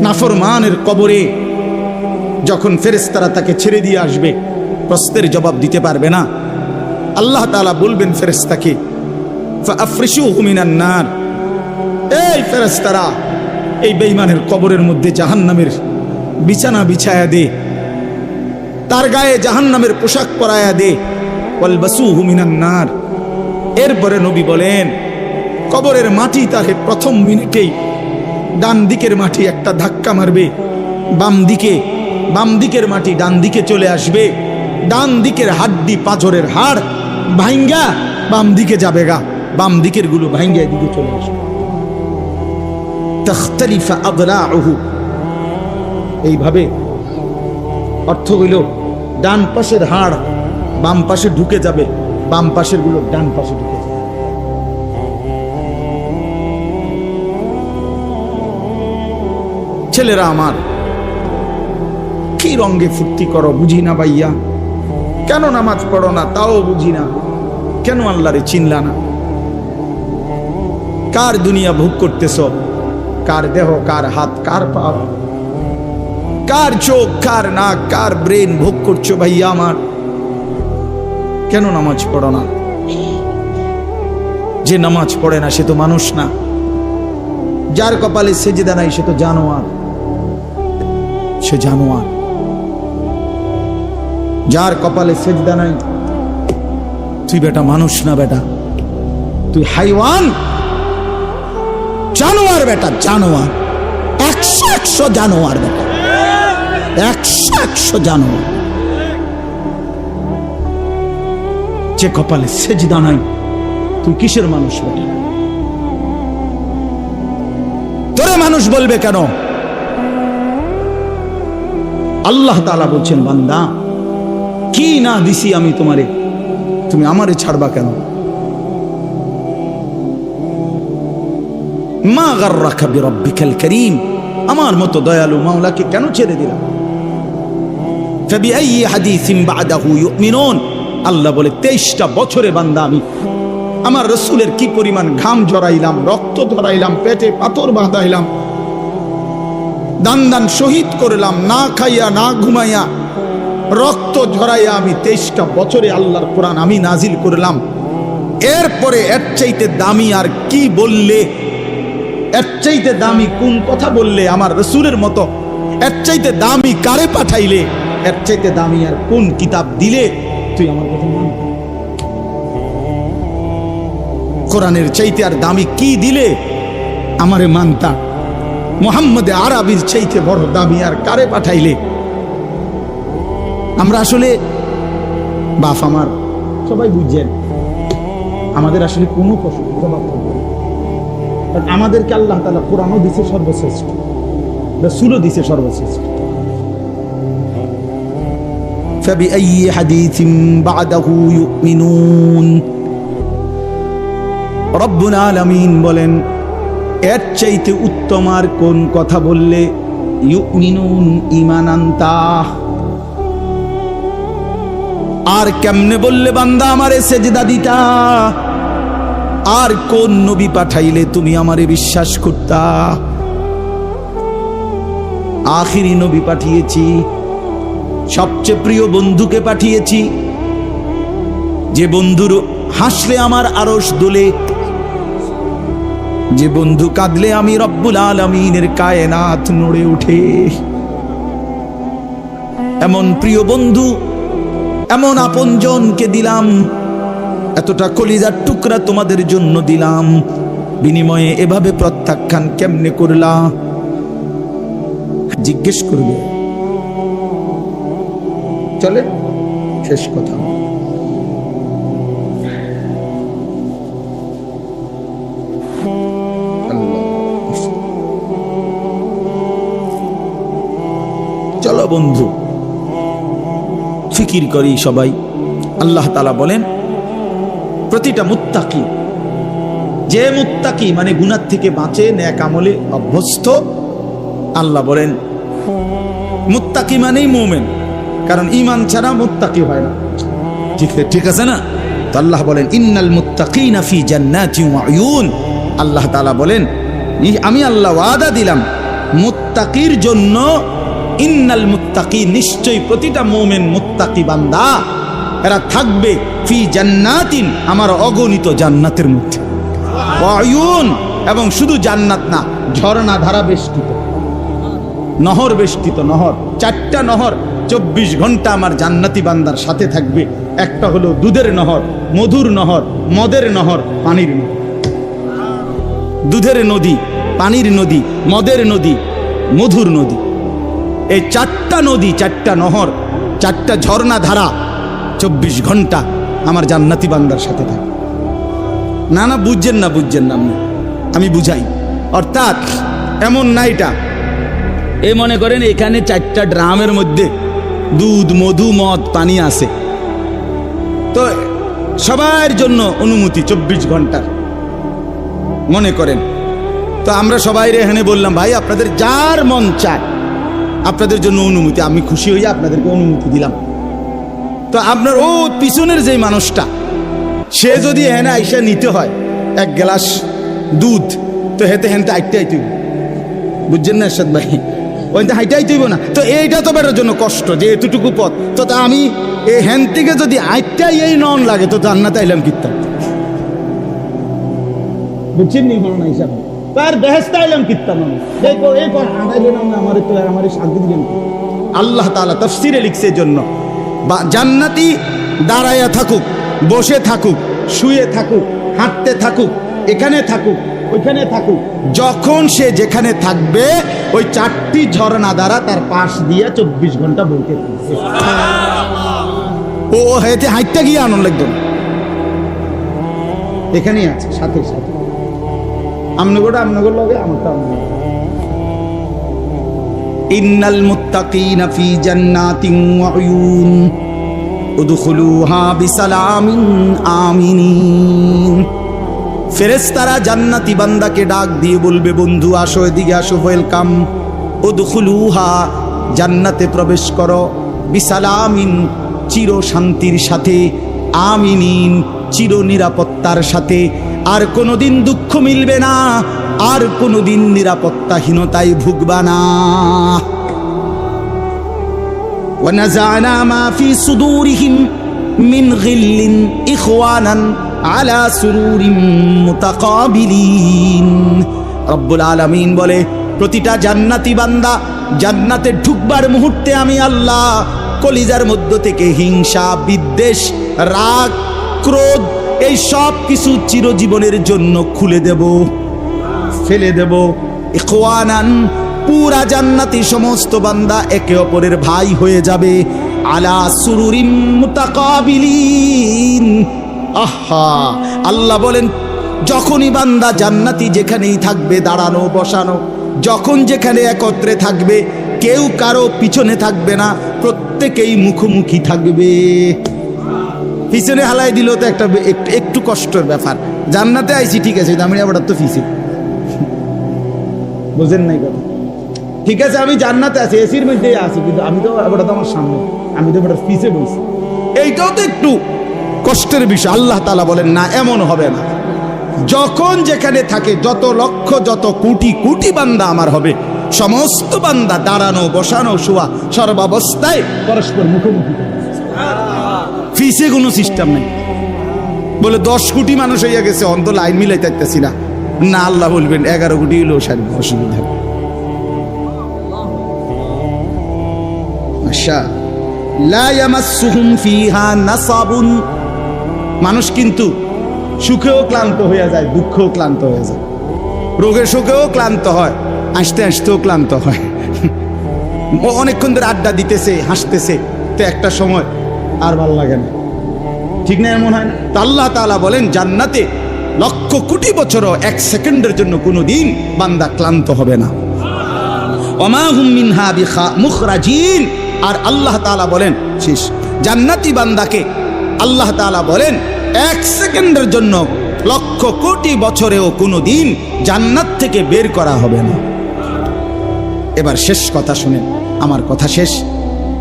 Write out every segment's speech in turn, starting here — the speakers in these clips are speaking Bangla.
নাফরমানের কবরে যখন ফেরেস্তারা তাকে ছেড়ে দিয়ে আসবে, প্রশ্নের জবাব দিতে পারবে না। আল্লাহ তাআলা বলবেন ফেরেস্তাকে নার। এই ফেরেস্তারা এই বেঈমানের কবরের মধ্যে জাহান্নামের বিছানা বিছায়া দে, তার গায়ে জাহান্নামের পোশাক পরায়া দে, ওয়ালবাসুহু মিনান নার। এরপরে নবী বলেন, কবরের মাটি তাকে প্রথম মিনিটেই ডান দিকের মাটি একটা ধাক্কা মারবে। বাম দিকে, বাম দিকের মাটি ডান দিকে চলে আসবে। ডান দিকের হাড্ডি পাঁচরের হাড় ভাইঙ্গা, বাম দিকে যাবে গা। বাম দিকেরগুলো ভাঙ্গা এদিকে চলে আসবে। এইভাবে অর্থ হইল ডান পাশের হাড় বাম পাশে ঢুকে যাবে। বাম পাশেরগুলো ডান পাশে ঢুকে ছেলেরা আমার। কি রঙ্গে ফুর্তি করো, বুঝি না ভাইয়া? কেন নামাজ পড়ো না, তাও বুঝি না। কেন আল্লাহরে চিনলা না? কার দুনিয়া ভোগ করতেছ? কার দেহ, কার হাত, কার পা? কার চোখ, কার নাক, কার ব্রেন ভোগ করছ ভাইয়া আমার? কেন নামাজ পড়ো না? যে নামাজ পড়ে না, সে তো মানুষ না। যার কপালে সেজেদা নাই, সে তো জানোয়ার। সে জানোয়ার। যার কপালে সেজদা নাই, তুই বেটা মানুষ না বেটা? তুই হাইওয়ান? জানোয়ার বেটা, জানোয়ার। একশো একশো জানোয়ার বেটা। একশো একশো জানোয়ার। যে কপালে সেজদা নাই, তুই কিসের মানুষ বেটা? তোরে মানুষ বলবে কেন? আল্লাহ তালা বলছেন, বান্দা, কি না দিছি আমি তোমারে? তুমি আমারে ছাড়বা কেন? মা গার গাররাকা বিরাব্বিকাল করিম, আমার মতো দয়ালু মাওলাকে কেন ছেড়ে দিলাম? ফাবিআইয়ি হাদিসিন বাদাহু ইউমিনুন, আল্লাহ বলে 23টা বছরে বান্দা আমি আমার রসুলের কি পরিমাণ ঘাম জড়াইলাম রক্ত ধরাইলাম, পেটে পাথর বাঁধাইলাম দান দান শহীদ করলাম, না খাইয়া, না ঘুমাইয়া, রক্ত ঝরাইয়া আমি তেইশটা বছরে আল্লাহর কোরআন আমি নাজিল করলাম। এরপরে এর চাইতে দামি আর কি বললে? এর চাইতে দামি কোন কথা বললে আমার রসুলের মতো? এর চাইতে দামি কারে পাঠাইলে? এর চাইতে দামি আর কোন কিতাব দিলে? তুই আমার কথা কোরআনের চাইতে আর দামি কি দিলে? আমারে মানতা? মোহাম্মদে আরবির চাইতে বড় দামি আর কারে পাঠাইলে আমরা আসলে বাপ আমার সবাই বুঝছেন আমাদের আসলে কোনো প্রশ্ন জবাব থাকবে না। কারণ আমাদেরকে আল্লাহ তালা কোরআনও দিছে সর্বশ্রেষ্ঠ রসুলও দিছে সর্বশ্রেষ্ঠ فبأي حديث بعده يؤمنون রব্বুল আলামিন বলেন এর চাইতে উত্তম আর কোন কথা বললে? আর কেমনে বললে বান্দা আমারে সেজদা দিতা? আর কোন নবী পাঠাইলে তুমি আমারে বিশ্বাস করতা? আখিরি নবী পাঠিয়েছি, সবচেয়ে প্রিয় বন্ধুকে পাঠিয়েছি। যে বন্ধুর হাসলে আমার আরস দোলে যে বন্ধু কাঁদলে আমি রব্বুল আলমিনের কায়নাথ নড়ে উঠে এমন প্রিয় বন্ধু, এমন আপনজনকে দিলাম, এতটা কলিজার টুকরা তোমাদের জন্য দিলাম। বিনিময়ে এভাবে প্রত্যাখ্যান কেমনে করলা? জিজ্ঞেস করবে। চলে, শেষ কথা। বন্ধু। ফিকির করি সবাই। আল্লাহ তালা বলেন, প্রতিটা মুত্তাকি, যে মুত্তাকি মানে গুনার থেকে বাঁচে, ন্যাক আমলে অভ্যস্ত, আল্লাহ বলেন, মুত্তাকি মানেই মোমেন, কারণ ইমান ছাড়া মুত্তাকি হয় না। ঠিক ঠিক আছে না? তো আল্লাহ বলেন, ইন্নাল মুত্তাকিনা ফি জান্নাতি ওয়া উয়ুন। আল্লাহ তাআলা বলেন আমি আল্লাহ ওয়াদা দিলাম মুত্তাকি মুত্তাকির জন্য ইন্নাল মুত্তাকি নিশ্চয়ই প্রতিটা মোমেন মুত্তাকি বান্দা। এরা থাকবে ফি জান্নাতিন, আমার অগণিত জান্নাতের মধ্যে। অয়ুন, এবং শুধু জান্নাত না, ঝর্ণা ধারা বেষ্টিত। নহর বেষ্টিত, নহর। চারটা নহর, চব্বিশ ঘণ্টা আমার জান্নাতি বান্দার সাথে থাকবে। একটা হলো দুধের নহর, মধুর নহর, মদের নহর, পানির নহর দুধের নদী, পানির নদী, মদের নদী, মধুর নদী। এই চারটা নদী, চারটা নহর, চারটা ঝর্ণা ধারা, চব্বিশ ঘণ্টা আমার জান্নাতি বান্দার সাথে থাকে। না না, বুঝছেন না বুঝছেন না আপনি। আমি বুঝাই। অর্থাৎ এমন না এটা। এ মনে করেন এখানে চারটা ড্রামের মধ্যে দুধ, মধু, মদ, পানি আছে। তো সবার জন্য অনুমতি চব্বিশ ঘণ্টার। মনে করেন। তো আমরা সবাই এখানে বললাম, ভাই, আপনাদের যার মন চায় আপনাদের জন্য অনুমতি, আমি খুশি হয়ে আপনাদেরকে অনুমতি দিলাম। তো আপনার ও পিছনের যে মানুষটা, সে যদি হেনে আইসা নিতে হয়, এক গ্লাস দুধ, তো হেতে হেনতে আইতে আইতে বুঝছেন না, এরশাদ ভাই? ওই তো আইতে হইব না। তো এইটা তো বেটার জন্য কষ্ট, যে এতটুকু পথ। তো আমি এই হ্যান থেকে যদি আইটাই এই নন লাগে, তো জান্নাতে আইলাম কিতাম বুঝছেন নি মনে না হিসাব তার বেহেস্তা আইলাম কিতাম এই কর এই আমার তো আমার শান্তি দিলেন আল্লাহ তাআলা তাফসিরে লিখছে জন্য বা জান্নাতি দাঁড়াইয়া থাকুক বসে থাকুক শুয়ে থাকুক হাঁটতে থাকুক এখানে থাকুক ওইখানে থাকুক যখন সে যেখানে থাকবে ওই চারটি ঝর্ণা দ্বারা তার পাশ দিয়ে চব্বিশ ঘণ্টা বইতে ও হেতে হাইটটা গিয়ে আনন্দ একদম। এখানেই আছে সাথে সাথে। আমনগরটা আমনগর জান্নাতি বান্দাকে ডাক দিয়ে বলবে, বন্ধু, আসো এদিকে আসো, ওয়েলকাম। উদখুলুহা, জান্নাতে প্রবেশ করো। বিসালামিন চির শান্তির সাথে, আমিনিন চির নিরাপত্তার সাথে আর কোনোদিন দুঃখ মিলবে না আর কোনোদিন নিরাপত্তাহীনতায় ভুগবা না ونزعنا ما في صدورهم من غل إخوانا على سرور متقابلين রব্বুল আলামিন বলে প্রতিটা জান্নাতি বান্দা জান্নাতে ঢুকবার মুহূর্তে আমি আল্লাহ কলিজার মধ্য থেকে হিংসা বিদ্বেষ রাগ ক্রোধ এই সব কিছু চিরজীবনের জন্য খুলে দেব, ফেলে দেব। ইখওয়ানান, পুরা জান্নাতি সমস্ত বান্দা একে অপরের ভাই হয়ে যাবে। আলা সুরুরিম মুতাকাবিলিন। আহা, আল্লাহ বলেন, যখনই বান্দা জান্নাতি যেখানেই থাকবে, দাঁড়ানো, বসানো, যখন যেখানে একত্রে থাকবে, কেউ কারও পিছনে থাকবে না, প্রত্যেকেই মুখোমুখি থাকবে। পিছনে হালাই দিল তো একটা একটু কষ্টের ব্যাপার। জান্নাতে আইছি, ঠিক আছে আমি আবার তো ফিসে বুঝেন নাই কথা। ঠিক আছে, আমি জান্নাতে আছি এসির মধ্যে আছি, কিন্তু আমি তো এবার তো আমার সামনে, আমি তো এবার পিছে বলছি এইটাও তো একটু কষ্টের বিষয়, আল্লাহ তালা বলেন, না, এমন হবে না। যখন যেখানে থাকে, যত লক্ষ, যত কোটি কোটি বান্দা আমার হবে, সমস্ত বান্দা দাঁড়ানো, বসানো, শোয়া, সর্বাবস্থায় পরস্পর মুখোমুখি ফিসে কোনো সিস্টেম নেই। বলে দশ কোটি মানুষ হইয়া গেছে অন্ত লাইন মিলাই থাকতেছি না। না আল্লাহ বলবেন, এগারো কোটি হলেও সারবে অসুবিধা। আচ্ছা। মানুষ কিন্তু সুখেও ক্লান্ত হয়ে যায়, দুঃখেও ক্লান্ত হয়ে যায়। রোগে সুখেও ক্লান্ত হয় আসতে আসতেও ক্লান্ত হয়। অনেকক্ষণ ধরে আড্ডা দিতেছে, হাসতেছে। তো একটা সময় আর ভালো লাগে না। ঠিক না এমন হয় না? আল্লাহ তাআলা বলেন, জান্নাতে লক্ষ কোটি বছরও এক সেকেন্ডের জন্য কোনো দিন বান্দা ক্লান্ত হবে না। মুখরাজিন। আর আল্লাহ তাআলা বলেন, শেষ। জান্নাতি বান্দাকে আল্লাহ তাআলা বলেন, এক সেকেন্ডের জন্য লক্ষ কোটি বছরেও কোনো দিন জান্নাত থেকে বের করা হবে না। এবার শেষ কথা শুনেন। আমার কথা শেষ।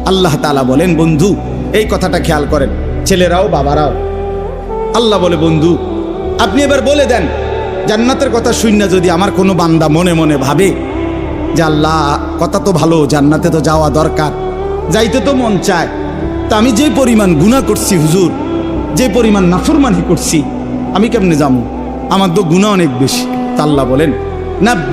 আল্লাহ তাআলা বলেন, বন্ধু এই কথাটা খেয়াল করেন, ছেলেরাও বাবারাও। আল্লাহ বলে, বন্ধু, আপনি এবার বলে দেন, জান্নাতের কথা শুন না যদি আমার কোনো বান্দা মনে মনে ভাবে যে আল্লাহ, কথা তো ভালো, জান্নাতে তো যাওয়া দরকার, যাইতে তো মন চায়। তা আমি যে পরিমাণ গুণা করছি, হুজুর, যে পরিমাণ নাফরমানি করছি, আমি কেমনে যাব? আমার তো গুণা অনেক বেশি। তা আল্লাহ বলেন না